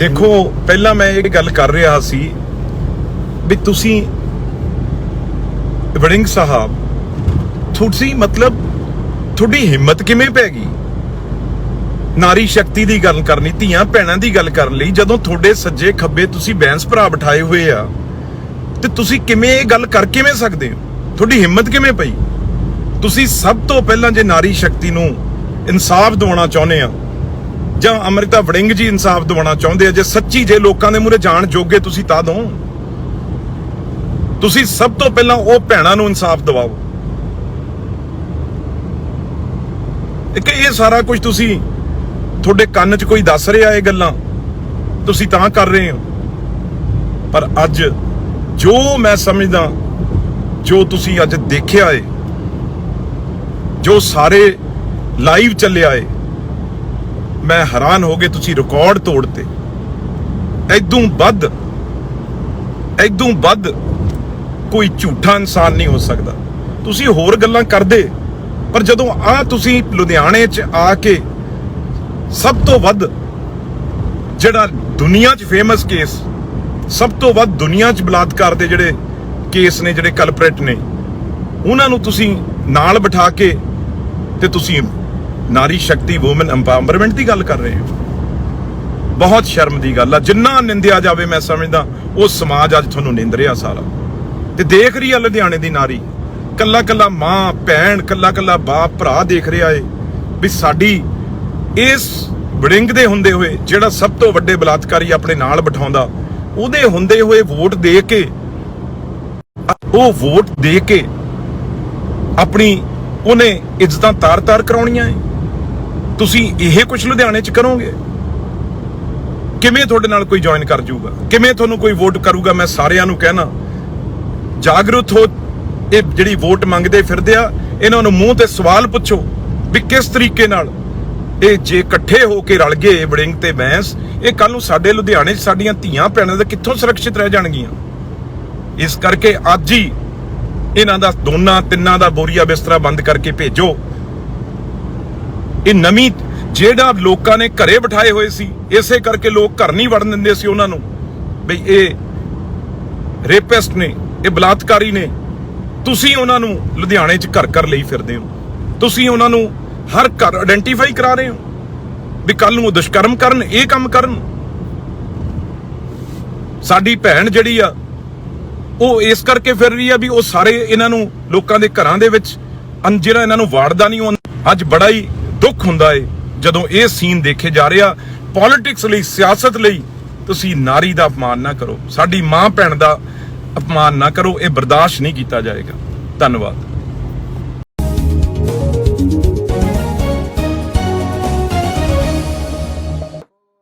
ਦੇਖੋ, ਪਹਿਲਾਂ ਮੈਂ ਇਹ ਗੱਲ ਕਰ ਰਿਹਾ ਸੀ ਵੀ ਤੁਸੀਂ ਵੜਿੰਗ ਸਾਹਿਬ, ਤੁਸੀਂ ਮਤਲਬ ਤੁਹਾਡੀ ਹਿੰਮਤ ਕਿਵੇਂ ਪੈ ਗਈ? ਨਾਰੀ ਸ਼ਕਤੀ ਦੀ ਗੱਲ ਕਰਨੀ, ਧੀਆਂ ਭੈਣਾਂ ਦੀ ਗੱਲ ਕਰਨ ਲਈ ਜਦੋਂ ਤੁਹਾਡੇ ਸੱਜੇ ਖੱਬੇ ਤੁਸੀਂ ਬੈਂਸ ਭਰਾ ਬਿਠਾਏ ਹੋਏ ਆ, ਤੇ ਤੁਸੀਂ ਕਿਵੇਂ ਇਹ ਗੱਲ ਕਰ ਕਿਵੇਂ ਸਕਦੇ ਹੋ? ਤੁਹਾਡੀ ਹਿੰਮਤ ਕਿਵੇਂ ਪਈ? ਤੁਸੀਂ ਸਭ ਤੋਂ ਪਹਿਲਾਂ ਜੇ ਨਾਰੀ ਸ਼ਕਤੀ ਨੂੰ ਇਨਸਾਫ ਦਿਵਾਉਣਾ ਚਾਹੁੰਦੇ ਆ ਜਾਂ ਅਮ੍ਰਿਤਾ ਵੜਿੰਗ ਜੀ ਇਨਸਾਫ ਦਿਵਾਉਣਾ ਚਾਹੁੰਦੇ ਆ, ਜੇ ਸੱਚੀ ਜੇ ਲੋਕਾਂ ਦੇ ਮੂਹਰੇ ਜਾਣ ਜੋਗੇ ਤੁਸੀਂ ਤਾਂ ਦੋ ਤੁਸੀਂ ਸਭ ਤੋਂ ਪਹਿਲਾਂ ਉਹ ਭੈਣਾਂ ਨੂੰ ਇਨਸਾਫ ਦਿਵਾਓ। ਇੱਕ ਇਹ ਸਾਰਾ ਕੁਝ ਤੁਸੀਂ ਤੁਹਾਡੇ ਕੰਨ 'ਚ ਕੋਈ ਦੱਸ ਰਿਹਾ ਇਹ ਗੱਲਾਂ, ਤੁਸੀਂ ਤਾਂ ਕਰ ਰਹੇ ਹੋ। ਪਰ ਅੱਜ ਜੋ ਮੈਂ ਸਮਝਦਾ, ਜੋ ਤੁਸੀਂ ਅੱਜ ਦੇਖਿਆ ਏ, ਜੋ ਸਾਰੇ ਲਾਈਵ ਚੱਲਿਆ ਏ ਮੈਂ ਹੈਰਾਨ ਹੋ ਗਏ ਤੁਸੀਂ ਰਿਕਾਰਡ ਤੋੜਤੇ। ਐਦੋਂ ਵੱਧ ਐਦੋਂ ਵੱਧ ਕੋਈ ਝੂਠਾ ਇਨਸਾਨ ਨਹੀਂ ਹੋ ਸਕਦਾ। ਤੁਸੀਂ ਹੋਰ ਗੱਲਾਂ ਕਰਦੇ, ਪਰ ਜਦੋਂ ਆ ਤੁਸੀਂ ਲੁਧਿਆਣੇ 'ਚ ਆ ਕੇ ਸਭ ਤੋਂ ਵੱਧ ਜਿਹੜਾ ਦੁਨੀਆ 'ਚ ਫੇਮਸ ਕੇਸ ਸਭ ਤੋਂ ਵੱਧ ਦੁਨੀਆ 'ਚ ਬਲਾਤਕਾਰ ਦੇ ਜਿਹੜੇ ਕੇਸ ਨੇ, ਜਿਹੜੇ ਕਲਪਰੇਟ ਨੇ, ਉਹਨਾਂ ਨੂੰ ਤੁਸੀਂ ਨਾਲ ਬਿਠਾ ਕੇ ਤੇ ਤੁਸੀਂ ਨਾਰੀ ਸ਼ਕਤੀ ਔਮਨ ਐਮਪਾਵਰਮੈਂਟ ਦੀ ਗੱਲ ਕਰ ਰਹੇ ਹੋ। ਬਹੁਤ ਸ਼ਰਮ ਦੀ ਗੱਲ ਆ। ਜਿੰਨਾ ਨਿੰਦਿਆ ਜਾਵੇ ਮੈਂ ਸਮਝਦਾ, ਉਹ ਸਮਾਜ ਅੱਜ ਤੁਹਾਨੂੰ ਨਿੰਦ ਰਿਹਾ ਸਾਰਾ। ਤੇ ਦੇਖ ਰਹੀ ਆ ਲੁਧਿਆਣੇ ਦੀ ਨਾਰੀ। ਕੱਲਾ ਕੱਲਾ ਮਾਂ, ਭੈਣ, ਕੱਲਾ ਕੱਲਾ ਬਾਪ, ਭਰਾ ਦੇਖ ਰਿਹਾ ਏ ਵੀ ਸਾਡੀ ਇਸ ਵੜਿੰਗ ਦੇ ਹੁੰਦੇ ਹੋਏ, ਜਿਹੜਾ ਸਭ ਤੋਂ ਵੱਡੇ ਬਲਾਤਕਾਰੀ ਆਪਣੇ ਨਾਲ ਬਿਠਾਉਂਦਾ, ਉਹਦੇ ਹੁੰਦੇ ਹੋਏ ਵੋਟ ਦੇ ਕੇ, ਉਹ ਵੋਟ ਦੇ ਕੇ ਆਪਣੀ ਉਹਨੇ ਇੱਜ਼ਤਾਂ ਤਾਰ-ਤਾਰ ਕਰਾਉਣੀਆਂ ਏ। ਤੁਸੀਂ ਇਹ ਕੁਝ ਲੁਧਿਆਣੇ 'ਚ ਕਰੋਗੇ? ਕਿਵੇਂ ਤੁਹਾਡੇ ਨਾਲ ਕੋਈ ਜੁਆਇਨ ਕਰ ਜਾਊਗਾ? ਕਿਵੇਂ ਤੁਹਾਨੂੰ ਕੋਈ ਵੋਟ ਕਰੂਗਾ? ਮੈਂ ਸਾਰਿਆਂ ਨੂੰ ਕਹਿਣਾ, ਜਾਗਰੂਕ ਹੋ, ਇਹ ਜਿਹੜੀ ਵੋਟ ਮੰਗਦੇ ਫਿਰਦੇ ਆ, ਇਹਨਾਂ ਨੂੰ ਮੂੰਹ ਤੇ ਸਵਾਲ ਪੁੱਛੋ ਵੀ ਕਿਸ ਤਰੀਕੇ ਨਾਲ ਇਹ ਜੇ ਇਕੱਠੇ ਹੋ ਕੇ ਰਲ ਗਏ, ਵੜਿੰਗ ਤੇ ਬੈਂਸ ਇਹ ਕੱਲ ਨੂੰ ਸਾਡੇ ਲੁਧਿਆਣੇ 'ਚ ਸਾਡੀਆਂ ਧੀਆਂ ਭੈਣਾਂ ਦੇ ਕਿੱਥੋਂ ਸੁਰੱਖਿਅਤ ਰਹਿ ਜਾਣਗੀਆਂ? ਇਸ ਕਰਕੇ ਅੱਜ ਹੀ ਇਹਨਾਂ ਦਾ ਦੋਨਾਂ ਤਿੰਨਾਂ ਦਾ ਬੋਰੀਆ ਬਿਸਤਰਾ ਬੰਦ ਕਰਕੇ ਭੇਜੋ। ਇਹ ਨਵੀਂ ਜਿਹੜਾ ਲੋਕਾਂ ਨੇ ਘਰੇ ਬਿਠਾਏ ਹੋਏ ਸੀ, ਇਸੇ ਕਰਕੇ ਲੋਕ ਘਰ ਨਹੀਂ ਵੜਨ ਦਿੰਦੇ ਸੀ ਉਹਨਾਂ ਨੂੰ। ਬਈ ਇਹ ਰੇਪਿਸਟ ਨੇ, ਇਹ ਬਲਾਤਕਾਰੀ ਨੇ, ਤੁਸੀਂ ਉਹਨਾਂ ਨੂੰ ਲੁਧਿਆਣੇ 'ਚ ਘਰ ਘਰ ਲਈ ਫਿਰਦੇ ਹੋ। ਤੁਸੀਂ ਉਹਨਾਂ ਨੂੰ ਹਰ ਘਰ ਆਇਡੈਂਟੀਫਾਈ ਕਰਾ ਰਹੇ ਹੋ ਵੀ ਕੱਲ ਨੂੰ ਉਹ ਦੁਸ਼ਕਰਮ ਕਰਨ, ਇਹ ਕੰਮ ਕਰਨ। ਸਾਡੀ ਭੈਣ ਜਿਹੜੀ ਆ, ਉਹ ਇਸ ਕਰਕੇ ਫਿਰ ਰਹੀ ਆ ਵੀ ਉਹ ਸਾਰੇ ਇਹਨਾਂ ਨੂੰ ਲੋਕਾਂ ਦੇ ਘਰਾਂ ਦੇ ਵਿੱਚ ਅੰ- ਜਿਹੜਾ ਇਹਨਾਂ ਨੂੰ ਵਾੜਦਾ ਨਹੀਂ, ਉਹ ਅੱਜ ਬੜਾ ਹੀ ਦੁੱਖ ਹੁੰਦਾ ਏ ਜਦੋਂ ਇਹ ਸੀਨ ਦੇਖੇ ਜਾ ਰਿਹਾ ਪੋਲਿਟਿਕਸ ਲਈ, ਸਿਆਸਤ ਲਈ ਤੁਸੀਂ ਨਾਰੀ ਦਾ ਅਪਮਾਨ ਨਾ ਕਰੋ। ਸਾਡੀ ਮਾਂ ਭੈਣ ਦਾ ਅਪਮਾਨ ਨਾ ਕਰੋ। ਇਹ ਬਰਦਾਸ਼ਤ ਨਹੀਂ ਕੀਤਾ ਜਾਏਗਾ। ਧੰਨਵਾਦ।